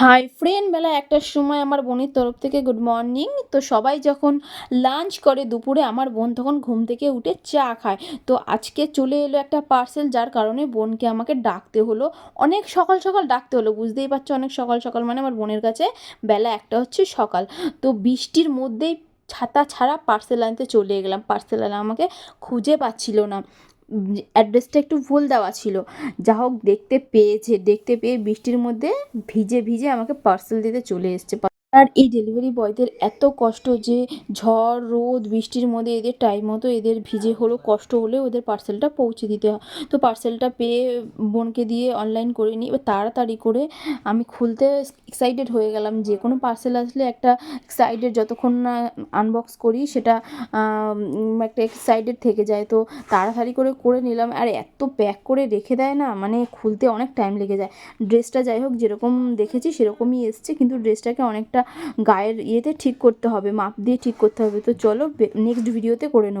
Hi friend বেলা একটার সময় আমার বোনের তরফ থেকে গুড মর্নিং তো সবাই যখন লাঞ্চ করে দুপুরে, আমার বোন তখন ঘুম থেকে উঠে চা খায়। তো আজকে চলে এলো একটা পার্সেল যার কারণে বোনকে আমাকে ডাকতে হলো। অনেক সকাল সকাল ডাকতে হলো, বুঝতেই পারছ? অনেক সকাল সকাল মানে আমার বোনের কাছে বেলা একটা হচ্ছে সকাল। তো বৃষ্টির মধ্যেই ছাতা ছাড়া পার্সেল আনতে চলে গেলাম। পার্সেল আনা আমাকে খুঁজে পাচ্ছিল না। অ্যাড্রেসটা একটু ভুল দেওয়া ছিল। যা হোক, দেখতে পেয়েছে, দেখতে পেয়ে বৃষ্টির মধ্যে ভিজে ভিজে আমাকে পার্সেল দিতে চলে এসছে। আর এই ডেলিভারি বয়দের এত কষ্ট যে ঝড়, রোদ, বৃষ্টির মধ্যে এদের টাইম মতো এদের ভিজে হলো, কষ্ট হলে ওদের পার্সেলটা পৌঁছে দিতে হয়। তো পার্সেলটা পেয়ে বোনকে দিয়ে অনলাইন করে নিই এবার তাড়াতাড়ি করে আমি খুলতে এক্সাইটেড হয়ে গেলাম যে কোনো পার্সেল আসলে একটা এক্সাইটেড যতক্ষণ না আনবক্স করি সেটা একটা এক্সাইটেড থেকে যায়। তো তাড়াতাড়ি করে করে নিলাম। আর এত প্যাক করে রেখে দেয় না মানে খুলতে অনেক টাইম লেগে যায়। ড্রেসটা যাই হোক যেরকম দেখেছি সেরকমই এসছে, কিন্তু ড্রেসটাকে অনেকটা গায়ের ইয়েতে ঠিক করতে হবে, মাপ দিয়ে ঠিক করতে হবে। তো চলো নেক্সট ভিডিওতে করে নেব।